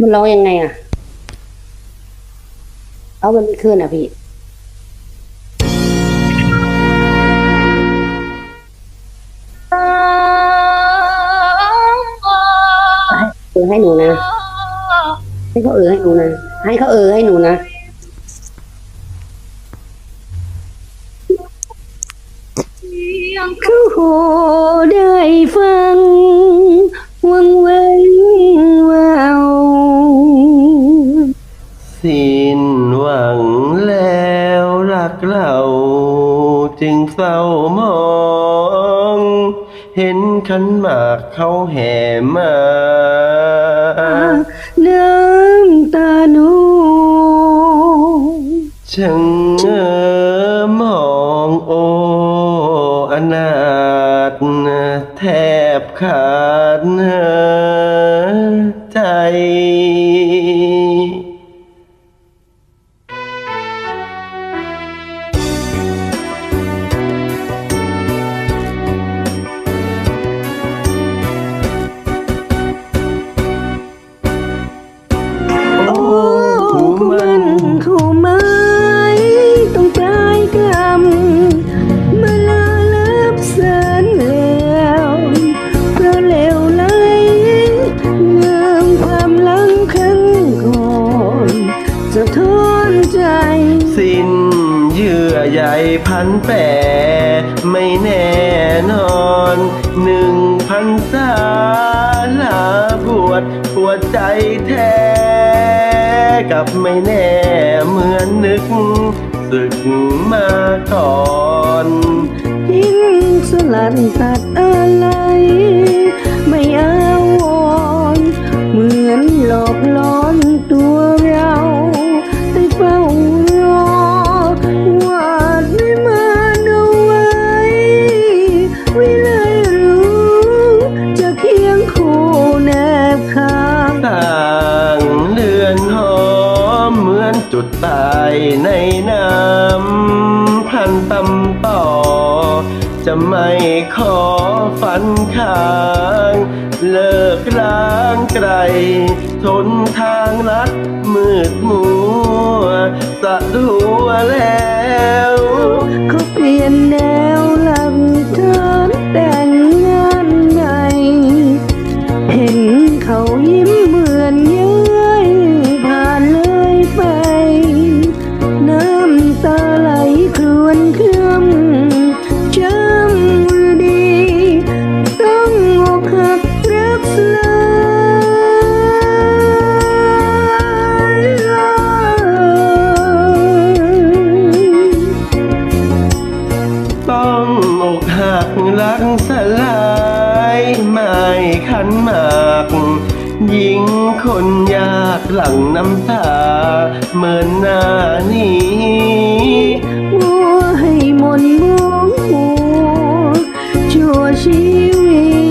มันร้องยังไงอะเอามันไม่ขึ้นอะพี่เออให้หนูนะ ให้เขาเออให้หนูนะ ให้เขาเออให้หนูนะเขาโหได้ฟัง สิ้นหวังแล้วรักเราจึงเศร้ามอง เห็นขันหมากเขาแห่มา น้ำตาหนูช่างเงอมองโออนาถแทบขาดใจ จะทนใจ สิ้นเยื่อใยพันแปรไม่แน่นอนหนึ่งพันษาลาบวชปวดใจแท้กับไม่แน่เหมือนนึกศึกมาก่อนทิ้งสลัดตัดอะ มเหมือนจุดตายในน้ำพันตำต่อ จะไม่ขอฝันข้าง เลิกล้างไกล ทนทางลัดมืดมัว ลายไม่ขันหมากหญิงคนยากหลังน้ำตาเหมือนหน้านี้มัวให้มนต์มัวมัวชั่วชีวิ